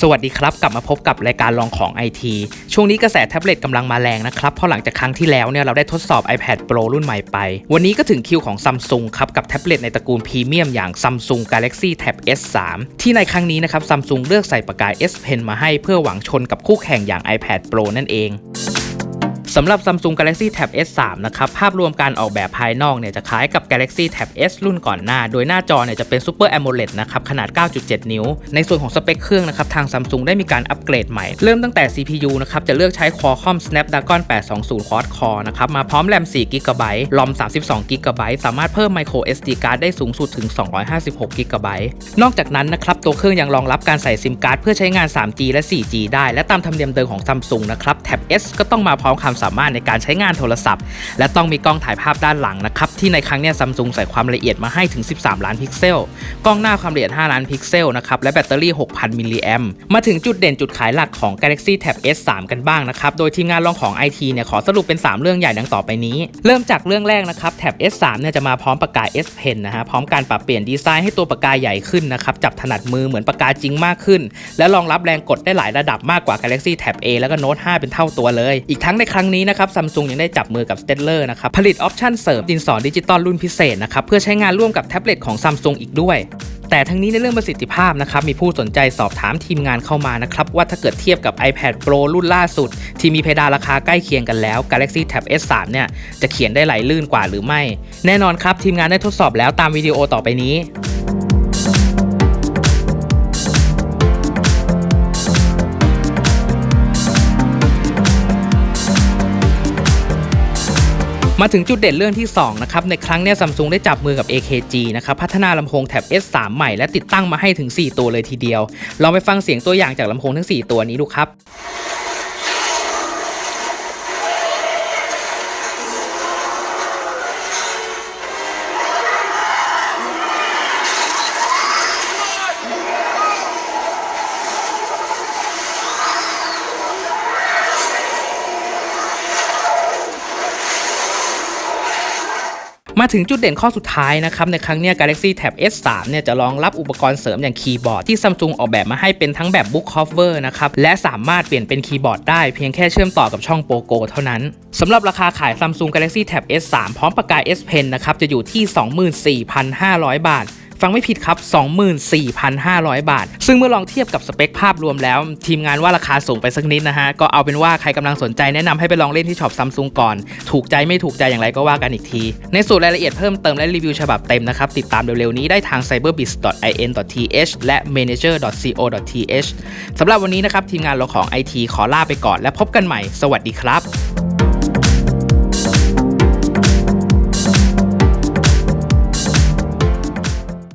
สวัสดีครับ กลับมาพบกับรายการลองของ IT ช่วงนี้กระแสแท็บเล็ตกำลังมาแรงนะครับเพราะหลังจากครั้งที่แล้วเนี่ยเราได้ทดสอบ iPad Pro รุ่นใหม่ไป วันนี้ก็ถึงคิวของ Samsung ครับ กับแท็บเล็ตในตระกูลพรีเมียมอย่าง Samsung Galaxy Tab S3 ที่ในครั้งนี้นะครับ Samsung เลือกใส่ปากกา S Pen มาให้เพื่อหวังชนกับคู่แข่งอย่าง iPad Pro นั่นเอง สำหรับ Samsung Galaxy Tab S3 นะครับ ภาพรวมการออกแบบภายนอกเนี่ยจะคล้ายกับ Galaxy Tab S รุ่นก่อนหน้า โดยหน้าจอเนี่ยจะเป็น Super AMOLED นะครับขนาด 9.7 นิ้ว ในส่วนของสเปคเครื่องนะครับ ทาง Samsung ได้มีการอัปเกรดใหม่ เริ่มตั้งแต่ CPU นะครับ จะเลือกใช้ Qualcomm Snapdragon 820 Quad Core นะครับ มาพร้อมแรม 4 GB ROM 32 GB สามารถเพิ่ม Micro SD card ได้สูงสุดถึง 256 GB นอกจากนั้นนะครับตัวเครื่องยังรองรับการใส่ซิมการ์ดเพื่อใช้งาน 3G และ 4G ได้ และตามธรรมเนียมเดิมของ Samsung นะครับ Tab S ก็ต้องมาพร้อมความสามารถในการใช้งานโทรศัพท์ และต้องมีกล้องถ่ายภาพด้านหลังนะครับที่ในครั้งนี้ซัมซุงใส่ความละเอียดมาให้ถึง 13 ล้านพิกเซล กล้องหน้าความละเอียด 5 ล้านพิกเซลนะครับและแบตเตอรี่ 6,000 มิลลิแอมมาถึงจุดเด่นจุดขายหลักของ Galaxy Tab S3 กันบ้างนะครับโดยทีมงานลองของ IT เนี่ยขอสรุปเป็น 3 เรื่องใหญ่ดังต่อไปนี้ เริ่มจากเรื่องแรกนะครับ Tab S3 เนี่ยจะมาพร้อมปากกา S Pen นะฮะพร้อมการปรับเปลี่ยนดีไซน์ให้ตัวปากกาใหญ่ขึ้นนะครับจับถนัดมือเหมือนปากกาจริงมากขึ้น และรองรับแรงกดได้หลายระดับมากกว่า Galaxy Tab A แล้วก็ Note 5 เป็นเท่าตัวเลย อีกทั้งในครั้งนี้นะครับ Samsung ยังได้จับมือกับ Stellar นะครับผลิตออปชันเสริมดินสอดิจิตอลรุ่นพิเศษนะครับเพื่อใช้งานร่วมกับแท็บเล็ตของ Samsung อีกด้วยแต่ทั้งนี้ในเรื่องประสิทธิภาพนะครับมีผู้สนใจสอบถามทีมงานเข้ามานะครับว่าถ้าเกิดเทียบกับ iPad Pro รุ่นล่าสุด ที่มีเพดานราคาใกล้เคียงกันแล้ว Galaxy Tab S3 เนี่ยจะเขียนได้ไหลลื่นกว่าหรือไม่ แน่นอนครับทีมงานได้ทดสอบแล้วตามวิดีโอต่อไปนี้ มาถึงจุดเด่นเรื่องที่2นะครับในครั้งนี้ซัมซุงได้จับมือกับ AKG นะครับพัฒนาลำโพงแท็บ S3 ใหม่และติดตั้งมาให้ถึง 4 ตัวเลยทีเดียวลองไปฟังเสียงตัวอย่างจากลำโพงทั้ง 4 ตัวนี้ดูครับ มาถึงจุดเด่นข้อสุดท้ายนะครับ ในครั้งนี้ Galaxy Tab S3 เนี่ยจะรองรับอุปกรณ์เสริมอย่างคีย์บอร์ดที่ Samsung ออกแบบมาให้เป็นทั้งแบบ Book Cover นะครับ และสามารถเปลี่ยนเป็นคีย์บอร์ดได้เพียงแค่เชื่อมต่อกับช่องโปโกเท่านั้นสำหรับราคาขาย Samsung Galaxy Tab S3 พร้อมปากกา S Pen นะครับจะอยู่ที่ 24,500 บาท ฟังไม่ผิดครับ 24,500 บาท ซึ่งเมื่อลองเทียบกับสเปคภาพรวมแล้ว ทีมงานว่าราคาสูงไปสักนิดนะฮะ ก็เอาเป็นว่าใครกำลังสนใจแนะนำให้ไปลองเล่นที่ช็อปซัมซุงก่อน ถูกใจไม่ถูกใจอย่างไรก็ว่ากันอีกที ในส่วนรายละเอียดเพิ่มเติมและรีวิวฉบับเต็มนะครับ ติดตามเร็วๆนี้ได้ทาง cyberbiz.in.th และ manager.co.th สำหรับวันนี้นะครับทีมงานเราของ IT ขอลาไปก่อน และพบกันใหม่ สวัสดีครับ